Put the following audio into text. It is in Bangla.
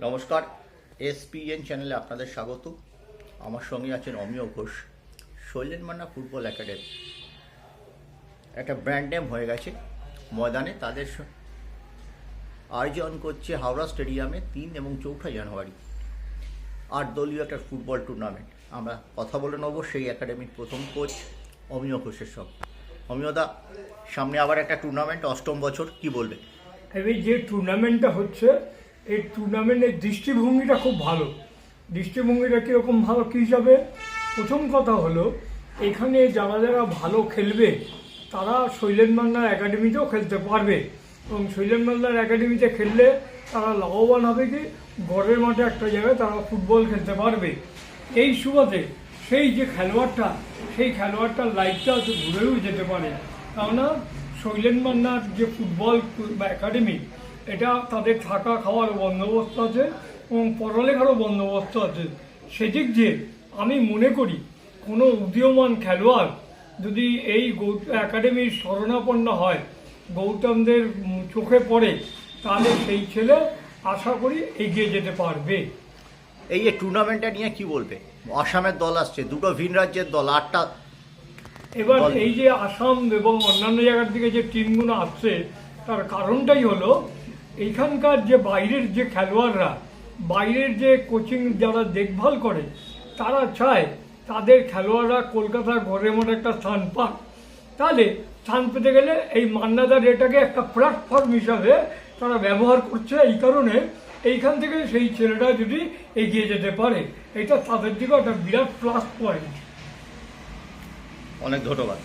নমস্কার, এসপিএন চ্যানেলে আপনাদের স্বাগত। আমার সঙ্গে আছেন অমিয় ঘোষ, শৈলেন মান্না ফুটবল একাডেমি। একটা ব্র্যান্ড নেম হয়ে গেছে ময়দানে, তাদের আয়োজন করছে হাওড়া স্টেডিয়ামে তিন এবং চৌঠা জানুয়ারি। আট দলীয় একটা ফুটবল টুর্নামেন্ট আমরা কথা বলে নেব সেই একাডেমির প্রথম কোচ অমিয় ঘোষের সঙ্গে। অমিয়দা সামনে আবার একটা টুর্নামেন্ট অষ্টম বছর, কি বলবে? এই যে টুর্নামেন্টটা হচ্ছে এই টুর্নামেন্টের দৃষ্টিভঙ্গিটা খুব ভালো। দৃষ্টিভঙ্গিটা কীরকম ভালো কী হিসাবে প্রথম কথা হলো, এখানে যারা যারা ভালো খেলবে, তারা শৈলেন মান্নার একাডেমিতেও খেলতে পারবে। এবং শৈলেন মান্নার একাডেমিতে খেললে তারা লাভবান হবে কি? ঘরের মাঠে একটা জায়গায় তারা ফুটবল খেলতে পারবে। এই সুবাদে সেই যে খেলোয়াড়টা, সেই খেলোয়াড়টার লাইফটা ঘুরেও যেতে পারে। কেননা, শৈলেন মান্নার যে ফুটবল বা একাডেমি এটা তাদের থাকা খাওয়ার বন্দোবস্ত আছে এবং পড়ালেখারও বন্দোবস্ত আছে। সেদিক দিয়ে আমি মনে করি কোনো উদীয়মান খেলোয়াড় যদি এই গৌ- একাডেমির শরণাপন্ন হয় গৌতমদের চোখে পড়ে তাহলে সেই ছেলে আশা করি এগিয়ে যেতে পারবে। এই যে টুর্নামেন্টটা নিয়ে কি বলবে? আসামের দল আসছে দুটো ভিন রাজ্যের দল আটটা এবার এই যে আসাম এবং অন্যান্য জায়গার দিকে যে টিমগুলো আসছে তার কারণটাই হলো এইখানকার যে বাইরের যে খেলোয়াড়রা, বাইরের যে কোচিং যারা দেখভাল করে, তারা চায় তাদের খেলোয়াড়রা কলকাতার ঘরের মধ্যে একটা স্থান পাক। তাহলে স্থান পেতে গেলে এই মান্নাদার এটাকে একটা প্ল্যাটফর্ম হিসাবে তারা ব্যবহার করছে এই কারণে এইখান থেকে সেই ছেলেটা যদি এগিয়ে যেতে পারে, এটা তাদের দিকে একটা বিরাট প্লাস পয়েন্ট অনেক ধন্যবাদ।